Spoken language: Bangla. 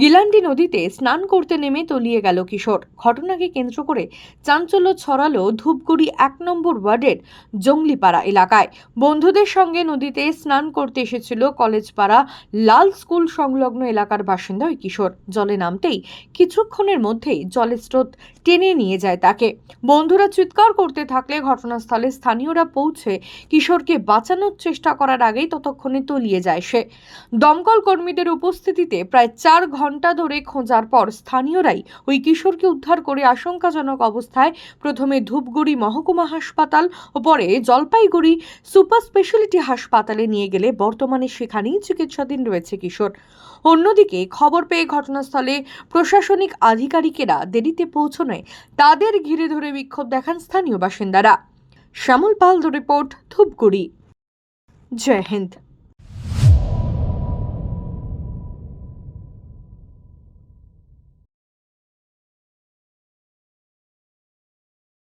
গিলান্ডি নদীতে স্নান করতে নেমে তলিয়ে গেল কিশোর। ঘটনাকে কেন্দ্র করে চাঞ্চল্য ছড়ালো ধূপগুড়ি এক নম্বর ওয়ার্ডের জঙ্গলিপাড়া এলাকায়। বন্ধুদের সঙ্গে নদীতে স্নান করতে এসেছিল কলেজপাড়া লাল স্কুল সংলগ্ন এলাকার বাসিন্দা ওই কিশোর। জলে নামতেই কিছুক্ষণের মধ্যেই জলের স্রোত টেনে নিয়ে যায় তাকে। বন্ধুরা চিৎকার করতে থাকলে ঘটনাস্থলে স্থানীয়রা পৌঁছে কিশোরকে বাঁচানোর চেষ্টা করার আগেই ততক্ষণে তলিয়ে যায় সে। দমকল কর্মীদের উপস্থিতিতে প্রায় চার ঘণ্টা ধরে খোঁজার পর স্থানীয়রাই ওই কিশোরকে উদ্ধার করে আশঙ্কাজনক অবস্থায় প্রথমে ধূপগুড়ি মহকুমা হাসপাতাল ও পরে জলপাইগুড়ি সুপার স্পেশালিটি হাসপাতালে নিয়ে গেলে বর্তমানে সেখানেই চিকিৎসাধীন রয়েছে কিশোর। অন্যদিকে খবর পেয়ে ঘটনাস্থলে প্রশাসনিক আধিকারিকেরা দেরিতে পৌঁছনোয় তাদের ঘিরে ধরে বিক্ষোভ দেখান স্থানীয় বাসিন্দারা। শ্যামল পাল, রিপোর্ট ধূপগুড়ি। জয় হিন্দ।